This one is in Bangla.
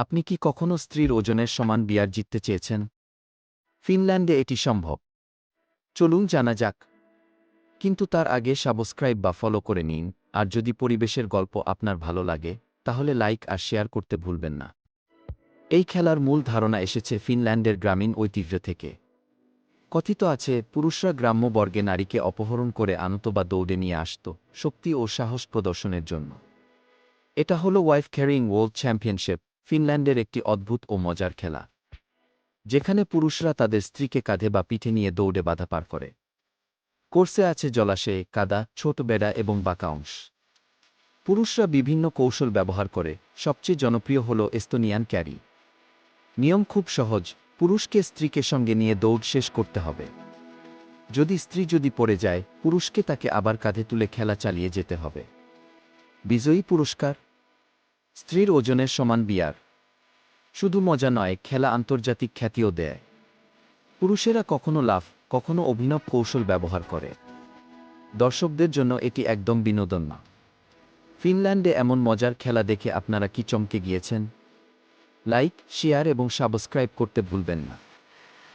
আপনি কি কখনো স্ত্রীর ওজনের সমান বিয়ার জিততে চেয়েছেন? ফিনল্যান্ডে এটি সম্ভব। চলুন জানা যাক। কিন্তু তার আগে সাবস্ক্রাইব বা ফলো করে নিন, আর যদি পরিবেশের গল্প আপনার ভালো লাগে, তাহলে লাইক আর শেয়ার করতে ভুলবেন না। এই খেলার মূল ধারণা এসেছে ফিনল্যান্ডের গ্রামীণ ঐতিহ্য থেকে। কথিত আছে, পুরুষরা গ্রাম্য বর্গে নারীকে অপহরণ করে আনত বা দৌড়ে নিয়ে আসত, শক্তি ও সাহস প্রদর্শনের জন্য। এটা হল ওয়াইফ ক্যারিং ওয়ার্ল্ড চ্যাম্পিয়নশিপ। ফিনল্যান্ডের একটি অদ্ভুত ও মজার খেলা। যেখানে পুরুষরা তাদের স্ত্রীকে কাঁধে বা পিঠে নিয়ে দৌড়ে বাধা পার করে। কোর্সে আছে জলাশয়ে কাদা, ছোট বেড়া এবং বাঁকা অংশ। পুরুষরা বিভিন্ন কৌশল ব্যবহার করে, সবচেয়ে জনপ্রিয় হল এস্তোনিয়ান ক্যারি। নিয়ম খুব সহজ, পুরুষকে স্ত্রীকে সঙ্গে নিয়ে দৌড় শেষ করতে হবে। যদি স্ত্রী যদি পড়ে যায়, পুরুষকে তাকে আবার কাঁধে তুলে খেলা চালিয়ে যেতে হবে। বিজয়ী পুরস্কার স্ত্রীর ওজনের সমান বিয়ার। শুধু মজা নয়, খেলা আন্তর্জাতিক খ্যাতিও দেয়। পুরুষেরা কখনো লাভ কখনো অভিনব কৌশল ব্যবহার করে। দর্শকদের জন্য এটি একদম বিনোদন না। ফিনল্যান্ডে এমন মজার খেলা দেখে আপনারা কি চমকে গিয়েছেন? লাইক, শেয়ার এবং সাবস্ক্রাইব করতে ভুলবেন না।